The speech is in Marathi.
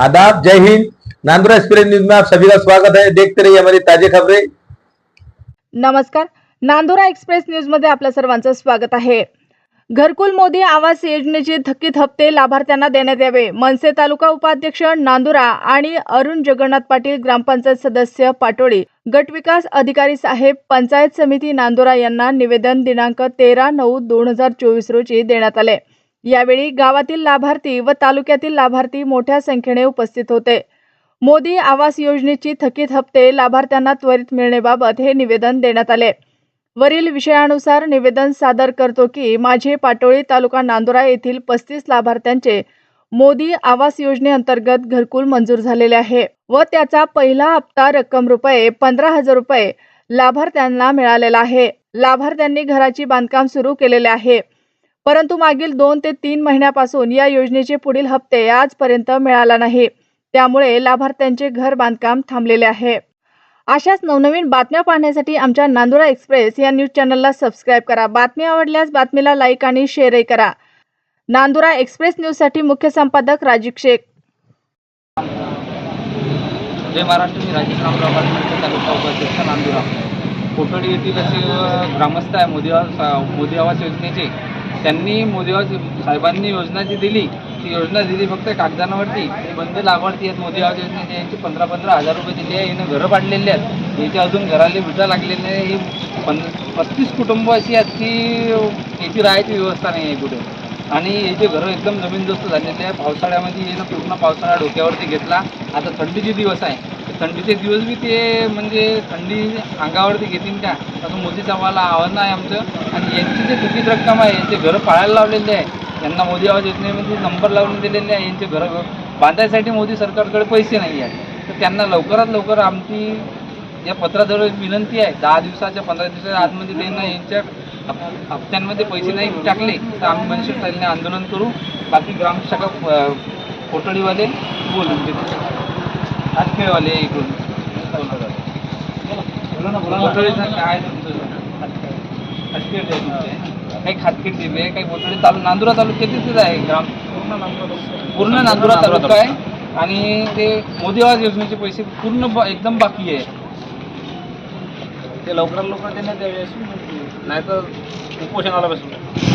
आदाब जय हिंद. नांदुरा एक्सप्रेस न्यूज में आप सभी का स्वागत है। देखते रहिए हमारी ताजे खबरें। नमस्कार. नांदुरा एक्सप्रेस न्यूजमध्ये आपल्या सर्वांचं स्वागत आहे. घरकुल मोदी आवास योजनेचे थकीत हप्ते लाभार्थ्यांना देण्यात यावे. मनसे तालुका उपाध्यक्ष नांदुरा आणि अरुण जगन्नाथ पाटील ग्रामपंचायत सदस्य पाटोळी गटविकास अधिकारी साहेब पंचायत समिती नांदुरा यांना निवेदन दिनांक तेरा नऊ दोन हजार चोवीस रोजी देण्यात आले. यावेळी गावातील लाभार्थी व तालुक्यातील लाभार्थी मोठ्या संख्येने उपस्थित होते. मोदी आवास योजनेची थकीत हप्ते लाभार्थ्यांना त्वरित मिळण्याबाबत हे निवेदन देण्यात आले. वरील विषयानुसार निवेदन सादर करतो की माझे पाटोळी तालुका नांदुरा येथील पस्तीस लाभार्थ्यांचे मोदी आवास योजनेअंतर्गत घरकुल मंजूर झालेले आहे व त्याचा पहिला हप्ता रक्कम रुपये पंधरा हजार रुपये लाभार्थ्यांना मिळालेला आहे. लाभार्थ्यांनी घराची बांधकाम सुरू केलेले आहे. परंतु मागील दोन ते तीन महिन्यापासून या योजनेचे पुढील हप्ते आजपर्यंत मिळाला नाही. त्यामुळे लाभार्थ्यांचे घर बांधकाम थांबलेले आहे. अशाच नवनवीन बातम्या पाहण्यासाठी आमच्या नांदुरा एक्सप्रेस या न्यूज चॅनलला सबस्क्राईब करा. बातमी आवडल्यास बातमीला लाईक आणि शेअरही करा. नांदुरा एक्सप्रेस न्यूजसाठी मुख्य संपादक राजीव शेख. जय महाराष्ट्र मी राजेश रामराव पाटील तालुका उपाध्यक्ष नांदुरा. कोटडी येथील असे ग्रामस्थ आहे मोदी आवास मोदी आवास योजनेचे. त्यांनी मोदी साहेबांनी योजना जी दिली ती योजना दिली फक्त कागदांवरती. बंद लाभार्थी आहेत मोदी आवास योजनेचे. यांची पंधरा पंधरा हजार रुपये दिले आहे. यानं घरं पाडलेली आहेत. याचे अजून घराले विटा लागलेले आहे ही पं पस्तीस कुटुंब अशी आहेत की याची राहायची व्यवस्था नाही आहे कुठे. आणि याचे घरं एकदम जमीनदोस्त झालेले आहे पावसाळ्यामध्ये यानं पूर्ण पावसाळा डोक्यावरती घेतला. आता थंडीचे दिवस आहे. थंडीचे दिवस बी ते म्हणजे थंडी अंगावरती घेतील का? असं मोदी साहेबाला आव्हान आहे आमचं. आणि यांची जे थकीत रक्कम आहे यांचे घरं पाळायला लावलेले आहे. यांना मोदी आवाज योजनेमध्ये म्हणजे नंबर लावून दिलेले आहे. यांचे घरं बांधायसाठी मोदी सरकारकडे पैसे नाही आहेत. तर त्यांना लवकरात लवकर आमची या पत्राद्वारे विनंती आहे. दहा दिवसाच्या पंधरा दिवसाच्या आतमध्ये म्हणजे त्यांना यांच्या हप्त्यांमध्ये पैसे नाही टाकले तर आम्ही मनसे आंदोलन करू. बाकी ग्रामशाखा अ, कोटडीवाले बोलून घेतो हातखेळवाले इकडून. काय तुमचे. काही खातखेड दिले काही कोटडी तालु नांदुरा तालुक्यातच आहे ग्राम. पूर्ण नांदुरा तालुका आहे. आणि ते मोदी आवास योजनेचे पैसे पूर्ण एकदम बाकी आहे. ते लवकरात लवकर देण्यात यावे अशी. नाहीतर उपोषणाला बसू